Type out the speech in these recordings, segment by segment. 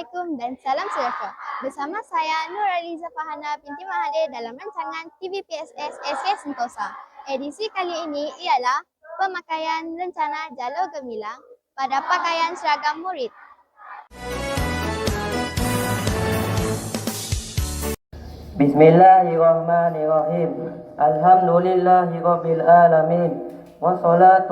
Assalamualaikum dan salam sejahtera. Bersama saya Nur Aliza Fahana binti Mahathir dalam rancangan TVPSS SK Sentosa. Edisi kali ini ialah pemakaian rencana jalur gemilang pada pakaian seragam murid. Bismillahirrahmanirrahim. Alhamdulillahirabbil alamin. Ala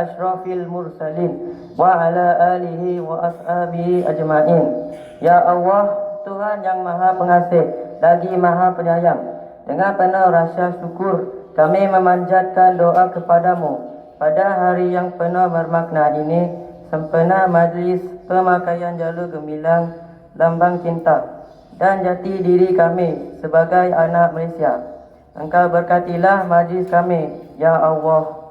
asyrafil mursalin wa ala alihi wa ashabihi ajma'in. Ya Allah, Tuhan yang Maha Pengasih lagi Maha Penyayang. Dengan penuh rasa syukur, kami memanjatkan doa kepadamu pada hari yang penuh bermakna ini sempena majlis pemakaian jalur gemilang lambang cinta dan jati diri kami sebagai anak Malaysia. Engkau berkatilah majlis kami, Ya Allah.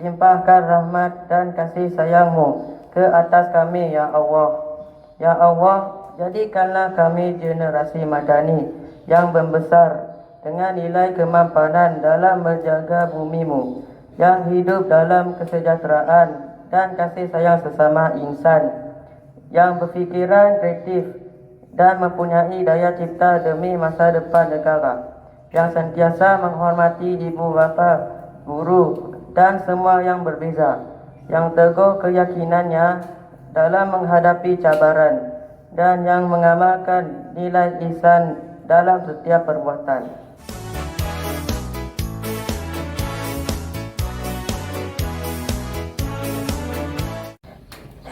Limpahkan rahmat dan kasih sayangmu ke atas kami, Ya Allah. Ya Allah, jadikanlah kami generasi madani yang membesar dengan nilai kemampanan dalam menjaga bumimu yang hidup dalam kesejahteraan dan kasih sayang sesama insan yang berfikiran kreatif dan mempunyai daya cipta demi masa depan negara yang sentiasa menghormati ibu bapa, guru dan semua yang berbeza yang teguh keyakinannya dalam menghadapi cabaran dan yang mengamalkan nilai ihsan dalam setiap perbuatan.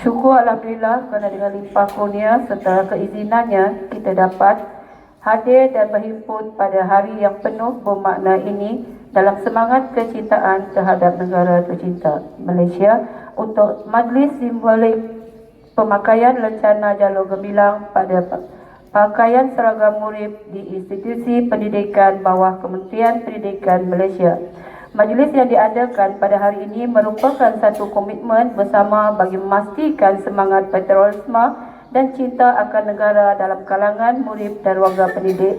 Syukur Alhamdulillah kerana dengan limpah kurnia serta keizinannya kita dapat hadir dan berhimpun pada hari yang penuh bermakna ini dalam semangat kecintaan terhadap negara tercinta Malaysia untuk majlis simbolik pemakaian rencana jalur gemilang pada pakaian seragam murid di institusi pendidikan bawah Kementerian Pendidikan Malaysia. Majlis yang diadakan pada hari ini merupakan satu komitmen bersama bagi memastikan semangat patriotisme dan cinta akan negara dalam kalangan murid dan warga pendidik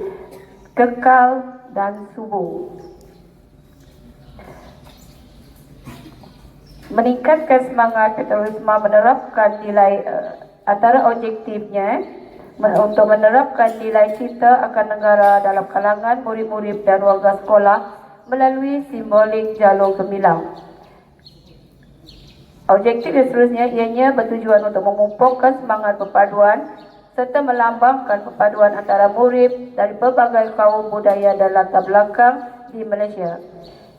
kekal dan subur. Meningkatkan semangat patriotisme menerapkan nilai uh, antara objektifnya untuk menerapkan nilai cinta akan negara dalam kalangan murid-murid dan warga sekolah melalui simbolik jalur gemilang. Objektif yang seterusnya ianya bertujuan untuk memupukkan semangat perpaduan serta melambangkan perpaduan antara murid dari pelbagai kaum budaya dan latar belakang di Malaysia.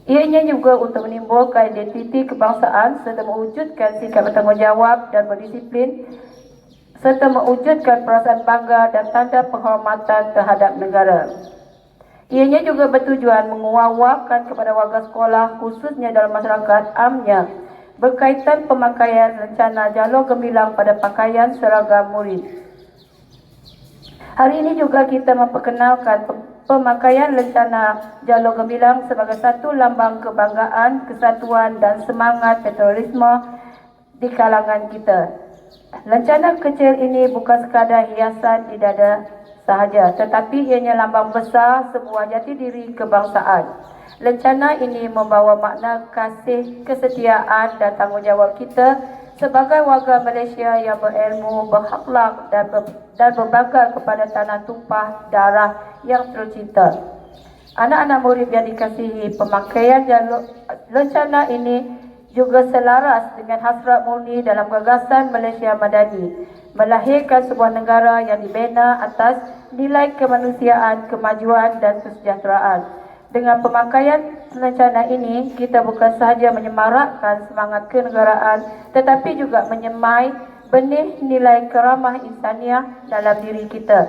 Ianya juga untuk menimbulkan identiti kebangsaan serta mewujudkan sikap bertanggungjawab dan berdisiplin serta mewujudkan perasaan bangga dan tanda penghormatan terhadap negara. Ianya juga bertujuan menguawakan kepada warga sekolah khususnya dalam masyarakat amnya berkaitan pemakaian rencana jalur gemilang pada pakaian seragam murid. Hari ini juga kita memperkenalkan pemakaian lencana Jalur Gemilang sebagai satu lambang kebanggaan, kesatuan dan semangat patriotisme di kalangan kita. Lencana kecil ini bukan sekadar hiasan di dada sahaja, tetapi ianya lambang besar sebuah jati diri kebangsaan. Lencana ini membawa makna kasih, kesetiaan dan tanggungjawab kita sebagai warga Malaysia yang berilmu, berakhlak dan, ber, dan berbangga kepada tanah tumpah darah yang tercinta. Anak-anak murid yang dikasihi, pemakaian jalur lencana ini juga selaras dengan hasrat murni dalam gagasan Malaysia Madani melahirkan sebuah negara yang dibina atas nilai kemanusiaan, kemajuan dan kesejahteraan. Dengan pemakaian lencana ini, kita bukan sahaja menyemarakkan semangat kenegaraan tetapi juga menyemai benih nilai keramah insaniah dalam diri kita.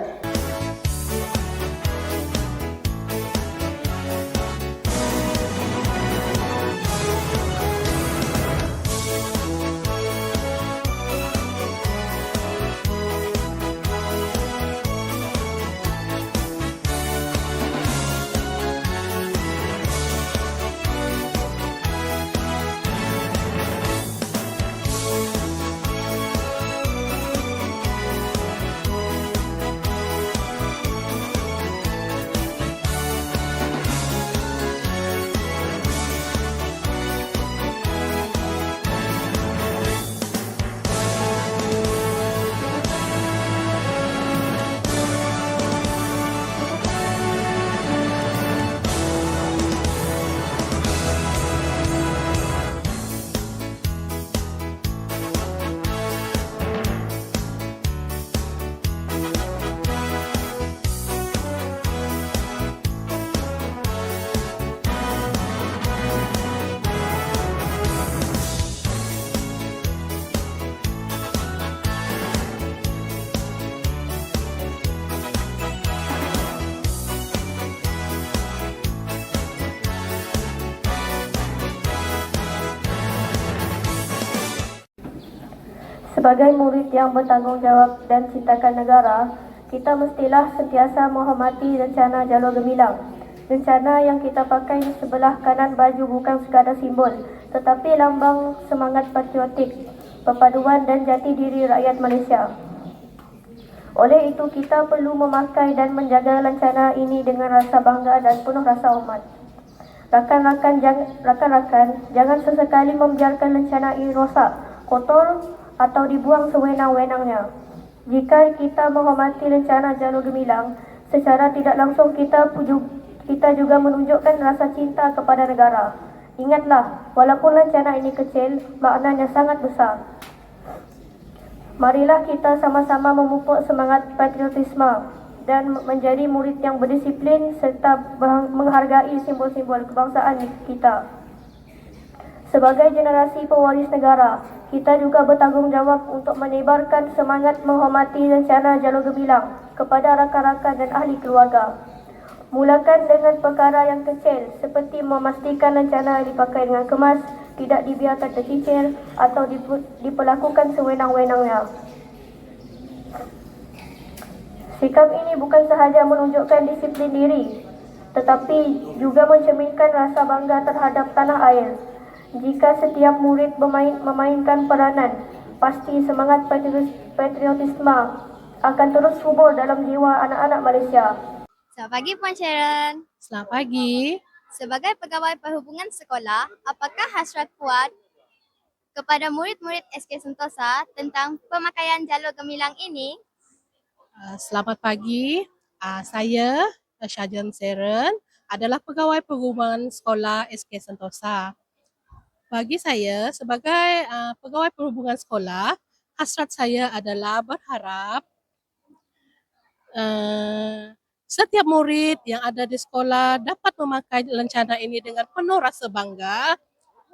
Sebagai murid yang bertanggungjawab dan cintakan negara, kita mestilah sentiasa menghormati rencana jalur gemilang. Rencana yang kita pakai di sebelah kanan baju bukan sekadar simbol, tetapi lambang semangat patriotik, perpaduan dan jati diri rakyat Malaysia. Oleh itu, kita perlu memakai dan menjaga lencana ini dengan rasa bangga dan penuh rasa hormat. Rakan-rakan jang- rakan-rakan, jangan sesekali membiarkan lencana ini rosak, kotor atau dibuang sewenang-wenangnya. Jika kita menghormati rencana jalur gemilang, secara tidak langsung kita kita juga menunjukkan rasa cinta kepada negara. Ingatlah, walaupun rencana ini kecil, maknanya sangat besar. Marilah kita sama-sama memupuk semangat patriotisme dan menjadi murid yang berdisiplin serta menghargai simbol-simbol kebangsaan kita. Sebagai generasi pewaris negara, kita juga bertanggungjawab untuk menebarkan semangat menghormati rencana jalur gemilang kepada rakan-rakan dan ahli keluarga. Mulakan dengan perkara yang kecil seperti memastikan rencana dipakai dengan kemas, tidak dibiarkan tercicir atau diperlakukan sewenang-wenangnya. Sikap ini bukan sahaja menunjukkan disiplin diri, tetapi juga mencerminkan rasa bangga terhadap tanah air. Jika setiap murid bermain, memainkan peranan, pasti semangat patriotis- patriotisme akan terus subur dalam jiwa anak-anak Malaysia. Selamat pagi Puan Sharon. Selamat pagi. Sebagai pegawai perhubungan sekolah, apakah hasrat Puan kepada murid-murid SK Sentosa tentang pemakaian jalur gemilang ini? Uh, Selamat pagi. Uh, Saya Syajan Seren adalah pegawai perhubungan sekolah SK Sentosa. Bagi saya sebagai uh, pegawai perhubungan sekolah, hasrat saya adalah berharap uh, setiap murid yang ada di sekolah dapat memakai lencana ini dengan penuh rasa bangga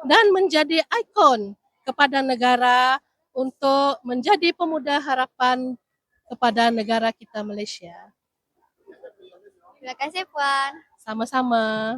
dan menjadi ikon kepada negara untuk menjadi pemuda harapan kepada negara kita Malaysia. Terima kasih Puan. Sama-sama.